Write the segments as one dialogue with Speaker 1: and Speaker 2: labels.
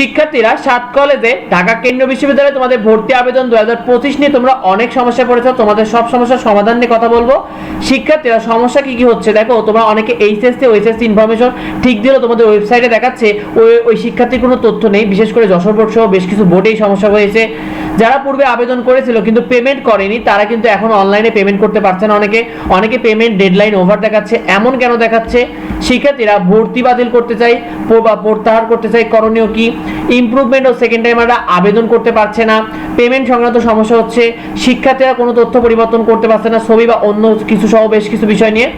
Speaker 1: শিক্ষার্থীরা সাত কলেজে ঢাকা কেন্দ্রীয় বিশ্ববিদ্যালয়ে তোমাদের ভর্তি আবেদন দু হাজার পঁচিশ নিয়ে তোমরা অনেক সমস্যা পড়েছো। তোমাদের সব সমস্যার সমাধান নিয়ে কথা বলব। শিক্ষার্থীরা, সমস্যা কি কি হচ্ছে? দেখো, তোমরা অনেকে এইচএসসি, ওএসএসসি ইনফরমেশন ঠিক দিলেও তোমাদের ওয়েবসাইটে দেখাচ্ছে। ওই ওই শিক্ষার্থীর কোনো তথ্য নেই, বিশেষ করে যশোর বোর্ড সহ বেশ কিছু বোর্ডেই সমস্যা হয়েছে। যারা পূর্বে আবেদন করেছিল কিন্তু পেমেন্ট করেনি, তারা কিন্তু এখন অনলাইনে পেমেন্ট করতে পারছে না অনেকে। অনেকে পেমেন্ট ডেডলাইন ওভার দেখাচ্ছে, এমন কেন দেখাচ্ছে? শিক্ষার্থীরা ভর্তি বাতিল করতে চাই বা প্রত্যাহার করতে চাই, করণীয় কি? ইমপ্রুভমেন্ট ও সেকেন্ড টাইমাররা আবেদন করতে পারছে না। পেমেন্ট সংক্রান্ত সমস্যা হচ্ছে, শিক্ষার্থীরা কোনো তথ্য পরিবর্তন করতে পারছে না, ছবি বা অন্য কিছু সহ বেশ কিছু বিষয় নিয়ে।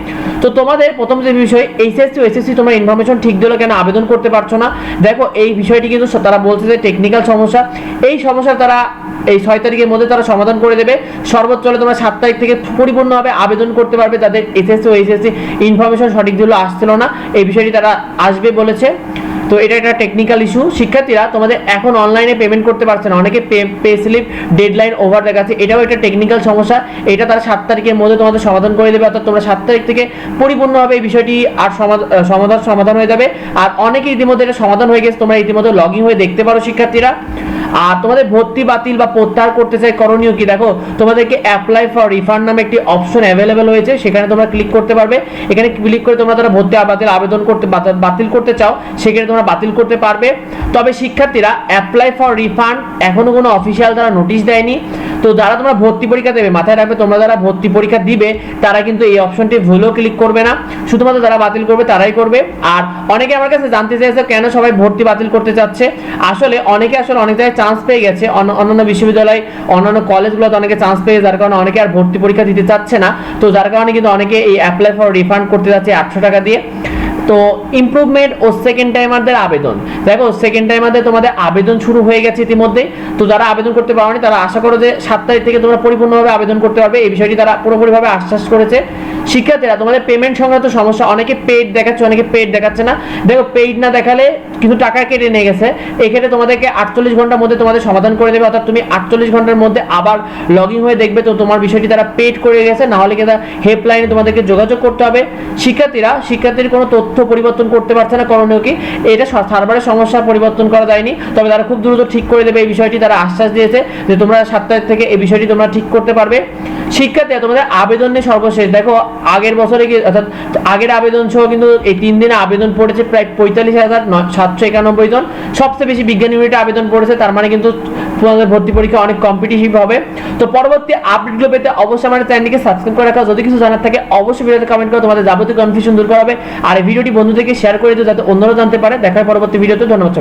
Speaker 1: তো তোমাদের প্রথম যে বিষয় এইচএসসি ও এসএসসি তোমরা ইনফরমেশন ঠিক দিলে কেন, আবেদন করতে পারছ না? দেখো, এই বিষয়টি কিন্তু তারা বলছে যে টেকনিক্যাল সমস্যা। এই সমস্যা তারা এই ছয় তারিখের মধ্যে তারা সমাধান করে দেবে। সর্বোচ্চ হলে তোমরা সাত তারিখ থেকে পরিপূর্ণভাবে আবেদন করতে পারবে। তাদের এসএসসি ও এইচএসসি ইনফরমেশন সঠিক দিলে আসছিল না, এই বিষয়টি তারা আসবে বলেছে। তো এটা একটা টেকনিক্যাল ইস্যু শিক্ষার্থীরা, তোমাদের এখন অনলাইনে পেমেন্ট করতে পারছে না। অনেকে পে স্লিপ ডেডলাইন ওভার দেখাচ্ছে। এটাও একটা টেকনিক্যাল সমস্যা। এটা তারা সাত তারিখের মধ্যে তোমাদের সমাধান করে দেবে। অর্থাৎ তোমরা সাত তারিখ থেকে পরিপূর্ণভাবে এই বিষয়টি আর সমাধা- সমাধান সমাধান হয়ে যাবে। আর অনেকে ইতিমধ্যে এটা সমাধান হয়ে গেছে। তোমরা ইতিমধ্যে লগ ইন হয়ে দেখতে পারো শিক্ষার্থীরা। আর তোমাদের ভর্তি, বাতিল বা প্রত্যাহার করতে চাই করণীয় কি? দেখো, তোমাদেরকে অ্যাপ্লাই ফর রিফান্ড নামে একটি অপশন অ্যাভেলেবেল হয়েছে, সেখানে তোমরা ক্লিক করতে পারবে। এখানে ক্লিক করে তোমরা তারা ভর্তি বাতিল আবেদন করতে বাতিল করতে চাও, সেখানে তোমরা বাতিল করতে পারবে। তবে শিক্ষার্থীরা অ্যাপ্লাই ফর রিফান্ড এখনও কোনো অফিসিয়াল তারা নোটিশ দেয়নি। তো যারা তোমরা ভর্তি পরীক্ষা দেবে, মাথায় রাখবে তোমরা যারা ভর্তি পরীক্ষা দিবে, তারা কিন্তু এই অপশনটি ভুলও ক্লিক করবে না। শুধুমাত্র যারা বাতিল করবে, তারাই করবে। আর অনেকে আমার কাছে জানতে চাইছে কেন সবাই ভর্তি বাতিল করতে চাচ্ছে। আসলে অনেকে আসলে অনেক জায়গায় চান্স পেয়ে গেছে। অন্য- অন্যান্য বিশ্ববিদ্যালয়, অন্যান্য কলেজগুলোতে অনেকে চান্স পেয়ে যার কারণে অনেকে আর ভর্তি পরীক্ষা দিতে চাচ্ছে না। তো যার কারণে কিন্তু অনেকে এই অ্যাপ্লাই ফর রিফান্ড করতে যাচ্ছে আটশো টাকা দিয়ে। তো ইমপ্রুভমেন্ট ও সেকেন্ড টাইমারদের আবেদন। দেখো সেকেন্ড টাইমারদের তোমাদের আবেদন শুরু হয়ে গেছে ইতিমধ্যে। তো যারা আবেদন করতে পারোনি, তারা আশা করো যে সাত তারিখ থেকে তোমরা পরিপূর্ণভাবে আবেদন করতে পারবে। এই বিষয়টি তারা পুরোপুরিভাবে আশ্বাস করেছে। শিক্ষার্থীরা, তোমাদের পেমেন্ট সংক্রান্ত সমস্যা, অনেকে পেড দেখাচ্ছে, অনেকে পেড দেখাচ্ছে না। দেখো পেইড না দেখালে কিন্তু টাকা কেটে নিয়ে গেছে। এক্ষেত্রে তোমাদেরকে আটচল্লিশ ঘণ্টার মধ্যে তোমাদের সমাধান করে দেবে, অর্থাৎ তুমি আটচল্লিশ ঘণ্টার মধ্যে আবার লগ ইন হয়ে দেখবে, তো তোমার বিষয়টি তারা পেড করে গেছে, না হলে কিন্তু হেল্পলাইনে তোমাদেরকে যোগাযোগ করতে হবে। শিক্ষার্থীরা, শিক্ষার্থীর কোনো তথ্য পরিবর্তন করতে পারছে না করণীয় কি? এটা সার্ভারের সমস্যা পরিবর্তন করা যায়নি। তবে তারা খুব দ্রুত ঠিক করে দেবে, এই বিষয়টি তারা আশ্বাস দিয়েছে যে তোমরা সাত তারিখ থেকে এই বিষয়টি তোমরা ঠিক করতে পারবে। শিক্ষার্থীরা, তোমাদের আবেদন নিয়ে সর্বশেষ, দেখো আগের বছরে কি অর্থাৎ আগের আবেদন সহ কিন্তু এই তিন দিনে আবেদন পড়েছে প্রায় পঁয়তাল্লিশ হাজার সাতশো একানব্বই জন। সবচেয়ে বেশি বিজ্ঞান ইউনিটে আবেদন পড়েছে, তার মানে কিন্তু তোমাদের ভর্তি পরীক্ষা অনেক কম্পিটিটিভ হবে। তো পরবর্তী আপডেটগুলো পেতে অবশ্যই আমাদের চ্যানেলকে সাবস্ক্রাইব করে রাখা। যদি কিছু জানার থাকে, অবশ্যই ভিডিওতে কমেন্ট করে তোমাদের যাবতীয় কনফিউশন দূর করা হবে আর এই ভিডিওটি বন্ধুদেরকে শেয়ার করে দিও, যাতে অন্যরা জানতে পারে। দেখার পরবর্তী ভিডিওতে ধন্যবাদ